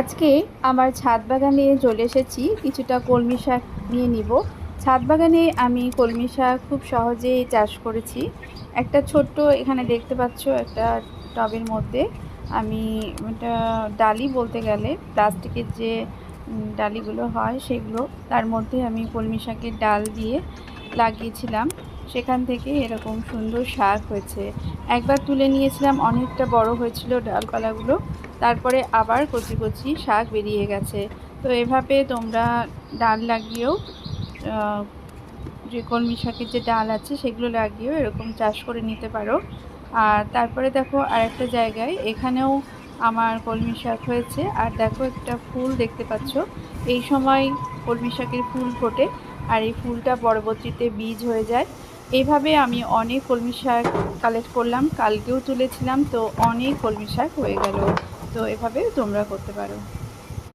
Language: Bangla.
আজকে আমার ছাদ বাগানে চলে এসেছি, কিছুটা কলমি শাক নিয়ে নিব। ছাদ বাগানে আমি কলমি শাক খুব সহজেই চাষ করেছি। একটা ছোট্ট এখানে দেখতে পাচ্ছ, একটা টবের মধ্যে। আমি এটা ডালি বলতে গেলে, প্লাস্টিকের যে ডালিগুলো হয় সেগুলো, তার মধ্যে আমি কলমি শাকের ডাল দিয়ে লাগিয়েছিলাম। সেখান থেকে এরকম সুন্দর শাক হয়েছে। একবার তুলে নিয়েছিলাম, অনেকটা বড় হয়েছিল ডালপালাগুলো। তারপরে আবার কচি কচি শাক বেরিয়ে গেছে। তো এভাবে তোমরা ডাল লাগিয়েও যে কলমি শাকের যে ডাল আছে, সেগুলো লাগিয়েও এরকম চাষ করে নিতে পারো। আর তারপরে দেখো আরেকটা জায়গায়, এখানেও আমার কলমি শাক হয়েছে। আর দেখো একটা ফুল দেখতে পাচ্ছ। এই সময় কলমি শাকের ফুল ফোটে। আর এই ফুলটা পরবর্তীতে বীজ হয়ে যায়। এইভাবে আমি অনেক কলমি শাক কালেক্ট করলাম, কালকেও তুলেছিলাম, তো অনেক কলমি শাক হয়ে গেল। তো এভাবে তোমরা করতে পারো।